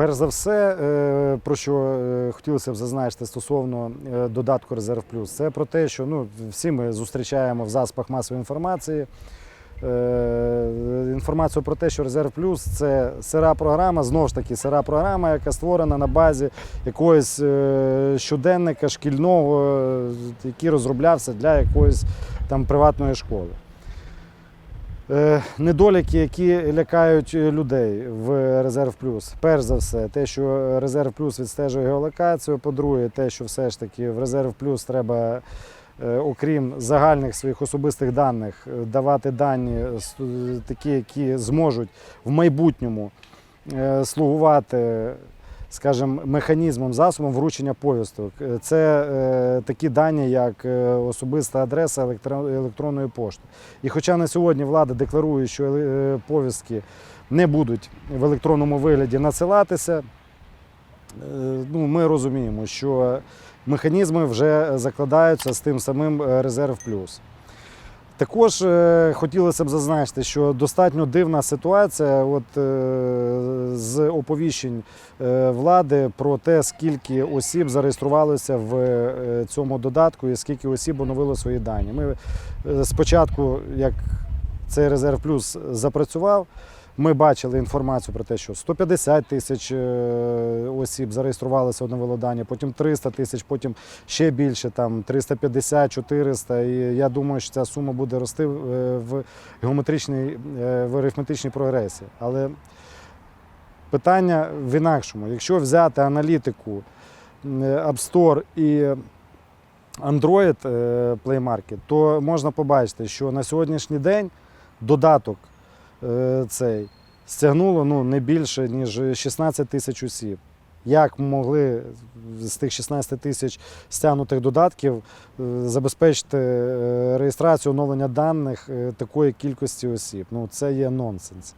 Перш за все, е, про що е, хотілося б зазначити стосовно е, додатку Резерв Плюс, це про те, що ну, всі ми зустрічаємо в засобах масової інформації. Інформацію про те, що Резерв Плюс це сира програма, знову ж таки, сира програма, яка створена на базі якогось щоденника шкільного, який розроблявся для якоїсь там приватної школи. Е, Недоліки, які лякають е, людей в Резерв Плюс. Перш за все, те, що Резерв Плюс відстежує геолокацію. По-друге, те, що все ж таки в Резерв Плюс треба, е, окрім загальних своїх особистих даних, давати дані такі, які зможуть в майбутньому слугувати. Скажімо, механізмом, засобом вручення повісток. Е, Це е, такі дані, як е, особиста адреса електронної пошти. І хоча на сьогодні влада декларує, що е, повістки не будуть в електронному вигляді надсилатися, е, ну, ми розуміємо, що механізми вже закладаються з тим самим Резерв Плюс. Також е, хотілося б зазначити, що достатньо дивна ситуація от, е, з оповіщень е, влади про те, скільки осіб зареєструвалося в цьому додатку і скільки осіб оновило свої дані. Ми спочатку, як цей резерв плюс запрацював, ми бачили інформацію про те, що 150 тисяч е, осіб зареєструвалися оновило дані, потім 300 тисяч, потім ще більше, там 350, 400. І я думаю, що ця сума буде рости е, в геометричній, е, в арифметичній прогресії. Але питання в інакшому. Якщо взяти аналітику App Store і Android Play Market, то можна побачити, що на сьогоднішній день додаток Е, цей стягнуло ну, не більше, ніж 16 тисяч осіб. Як могли з тих 16 тисяч стягнутих додатків е, забезпечити е, реєстрацію оновлення даних такої кількості осіб? Ну це є нонсенс.